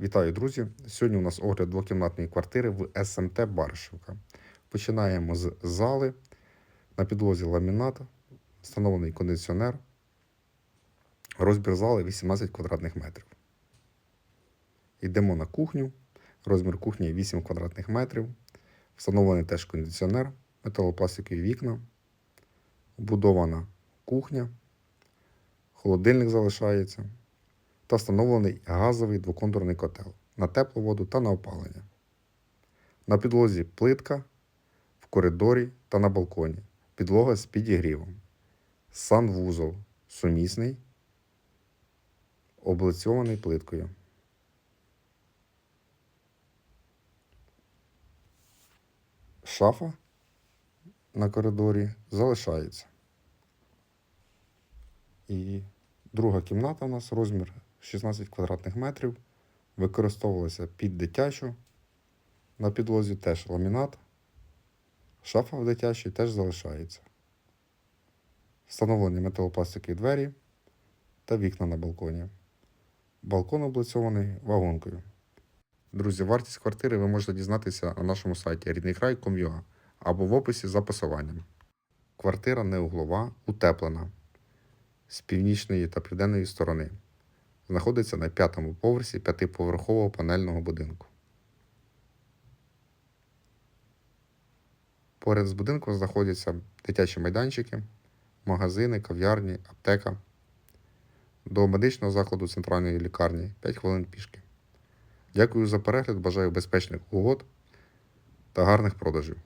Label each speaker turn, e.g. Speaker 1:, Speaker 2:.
Speaker 1: Вітаю, друзі! Сьогодні у нас огляд двокімнатної квартири в СМТ Баришівка. Починаємо з зали. На підлозі ламінат, встановлений кондиціонер. Розбір зали 18 квадратних метрів. Йдемо на кухню. Розмір кухні 8 квадратних метрів. Встановлений теж кондиціонер, металопластикові вікна, вбудована кухня, холодильник залишається та встановлений газовий двоконтурний котел на теплу воду та на опалення. На підлозі плитка в коридорі та на балконі. Підлога з підігрівом. Санвузол сумісний, облицьований плиткою. Шафа на коридорі залишається. І друга кімната у нас розмір 16 квадратних метрів. Використовувалася під дитячу. На підлозі теж ламінат. Шафа в дитячій теж залишається. Встановлені металопластикові двері та вікна на балконі. Балкон облицьований вагонкою. Друзі, вартість квартири ви можете дізнатися на нашому сайті ріднийкрай.com.ua або в описі за посиланням. Квартира не углова, утеплена з північної та південної сторони. Знаходиться на п'ятому поверсі п'ятиповерхового панельного будинку. Поряд з будинком знаходяться дитячі майданчики, магазини, кав'ярні, аптека. До медичного закладу центральної лікарні 5 хвилин пішки. Дякую за перегляд, бажаю безпечних угод та гарних продажів.